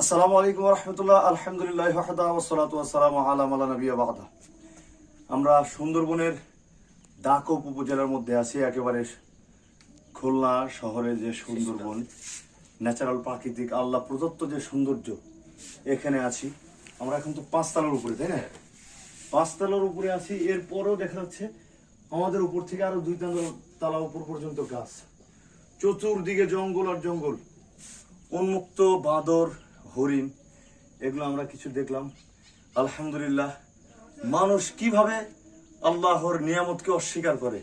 আসসালামু আলাইকুম রহমতুল্লাহ। আলহামদুলিল্লাহ ওয়াহদা ওয়াসসালাতু ওয়াসসালামু আলা মালা নাবিয়্যা বা'দা। আমরা সুন্দরবনের দাকপ উপজেলার মধ্যে আছি, একেবারে খুলনা শহরে যে সুন্দরবন, ন্যাচারাল প্রাকৃতিক, আল্লাহ প্রদত্ত যে সৌন্দর্য এখানে আছি। আমরা এখন তো পাঁচতলার উপরে, তাই না? পাঁচতলার উপরে আছি, এরপরেও দেখা যাচ্ছে আমাদের উপর থেকে আরও দুই তালা উপর পর্যন্ত গাছ। চতুর্দিকে জঙ্গল আর জঙ্গল। উন্মুক্ত বাঁদর হরিণ, এগুলো আমরা কিছু দেখলাম। আলহামদুলিল্লাহ, মানুষ কীভাবে আল্লাহর নিয়ামতকে অস্বীকার করে,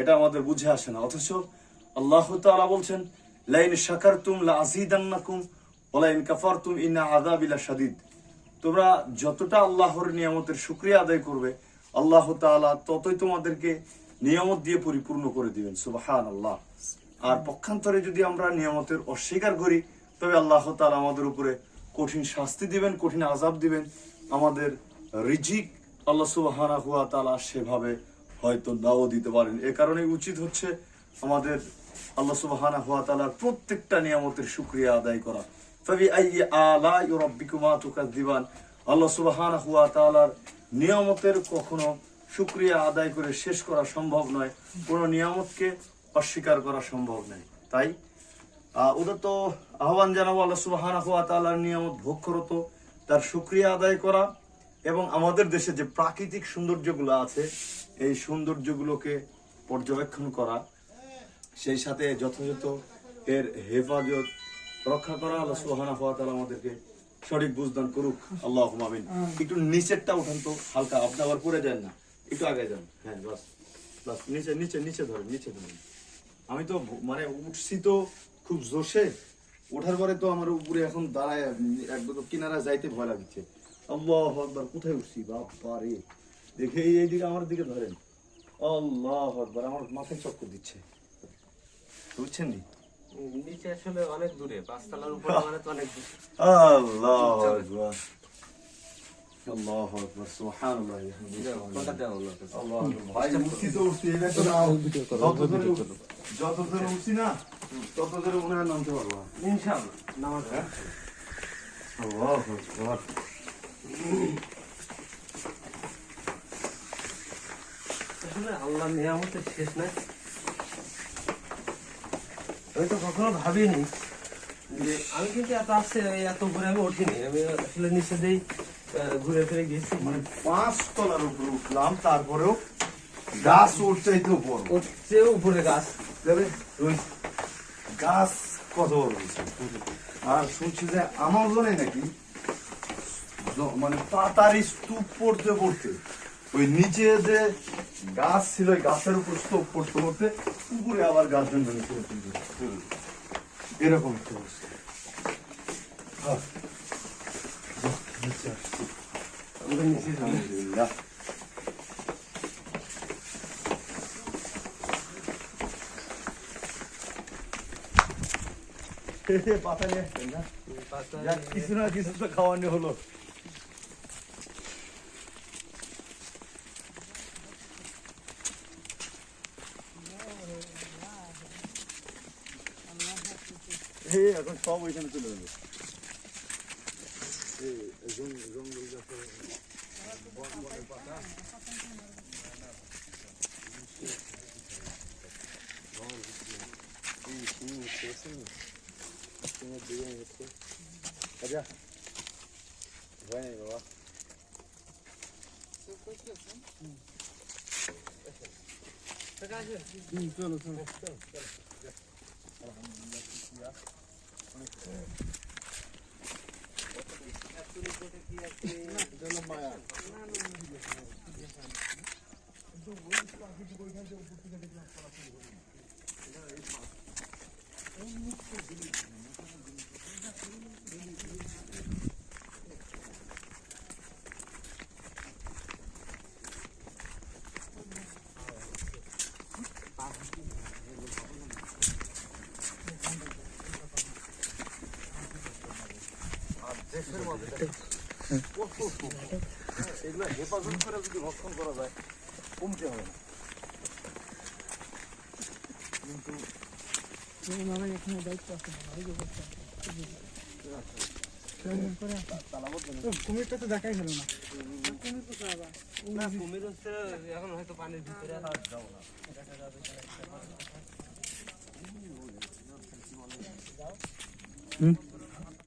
এটা আমাদের বুঝে আসে না। অথচ আল্লাহ তাআলা বলছেন, লাইন শাকারতুম লা আযীদান্নাকুম ওয়া লাইন কাফারতুম ইন্না আযাবিলা সাদিদ তোমরা যতটা আল্লাহর নিয়ামতের শুকরিয়া আদায় করবে, আল্লাহ তাআলা ততই তোমাদেরকে নিয়ামত দিয়ে পরিপূর্ণ করে দিবেন সুবাহান আল্লাহ আর পক্ষান্তরে যদি আমরা নিয়ামতের অস্বীকার করি, তবে আল্লাহ তাআলা আমাদের উপরে কঠিন শাস্তি দিবেন, কঠিন আজাব দিবেন। আমাদের রিজিক আল্লাহ সুবহানাহু হুয়া তাআলা সেভাবে হয়তো নাও দিতে পারেন। এ কারণে উচিত হচ্ছে আমাদের আল্লাহ সুবহানাহু হুয়া তাআলার প্রত্যেকটা নিয়ামতের শুকরিয়া আদায় করা। ফাবি আইয়ি আলাই রাব্বিকুমা তুকাযযিবান। আল্লাহ সুবহানাহু হুয়া তাআলার নিয়ামতের কখনো শুকরিয়া আদায় করে শেষ করা সম্ভব নয়। কোনো নিয়ামতকে অস্বীকার করা সম্ভব নয়। তাই ওদের তো আহ্বান জানাব আল্লাহ সুবহানাহু নিয়ামত ভোগ করত তার শুকরিয়া আদায় করা এবং আমাদের দেশে যে প্রাকৃতিক সৌন্দর্যগুলো আছে, এই সৌন্দর্যগুলোকে পর্যবেক্ষণ করা, সেই সাথে যথাযথ এর হেফাজত রক্ষা করা আল্লাহ সুবহানাহু ওয়া আমাদেরকে সঠিক বুঝদান করুক। আল্লাহ আমিন। একটু নিচেরটা উঠান তো, হালকা। আপনি আবার পড়ে যান না। একটু আগে যান। হ্যাঁ বাস। বাস, নিচে নিচে নিচে ধরেন নিচে ধরেন। আমি তো মানে উঠছি তো খুব জোশে ওঠার পরে তো আমার উপরে এখন দাঁড়ায় একদম কিনারা যাইতে ভয় লাগছে। আল্লাহ আকবার কোথায় উঠছি? বাবা রে দেখে এই এইদিকে আমার দিকে ধরেন। আল্লাহ আকবার আমার মাথায় চক্কর দিচ্ছে। বুঝছেন নি? নিচে আসলে অনেক দূরে পাঁচতলার উপরে মানে তো অনেক দূরে। আল্লাহ আকবার। যত ধরে উঠছি না তত ধরে মনে হয় নামতে পারব না। ইনশাআল্লাহ নামাজ আসলে আল্লাহ নিয়ামতের শেষ নাই। আমি তো কখনো ভাবিনি যে আমি কিন্তু এত আসছে এত ঘুরে আমি উঠিনি। আমি আসলে নিচে দিয়েই ঘুরে ফিরে গেছি। মানে পাঁচ তলার উপরে উঠলাম তারপরেও গাছ উঠছে ওর চেয়েও উপরে। গাছ। ওই গাছ কত বড় হয়েছে? আর শুনছি যে আমার জন্য নাকি মানে পাতার স্তূপ পড়তে পড়তে ওই নিচে যে গাছ ছিল ওই গাছের উপর স্তূপ পড়তে পড়তে উপরে আবার গাছ জন্ম নিচে এরকম একটা অবস্থা। আহ, যাক, নিচে আসছি। আমরা নিচে যাবো। আলহামদুলিল্লাহ পাতা নিয়ে আসছেন না পাতা যাক, কিছু না কিছু তো খাওয়ানো হলো এই এখন সব ওইখানে চলে যাবে এই জঙ্গল জঙ্গল গাছে বনের পাতা আচ্ছা ভয় নেই বাবা চলো চলো এগুলো হেফাজত করে যদি ভক্ষণ করা যায় কমতে হবে না। কিন্তু এখানে দায়িত্ব আছে না, কুমিরটা তো দেখাই গেল না। না কুমির হচ্ছে এখন হয়তো পানির ভিতরে হুম?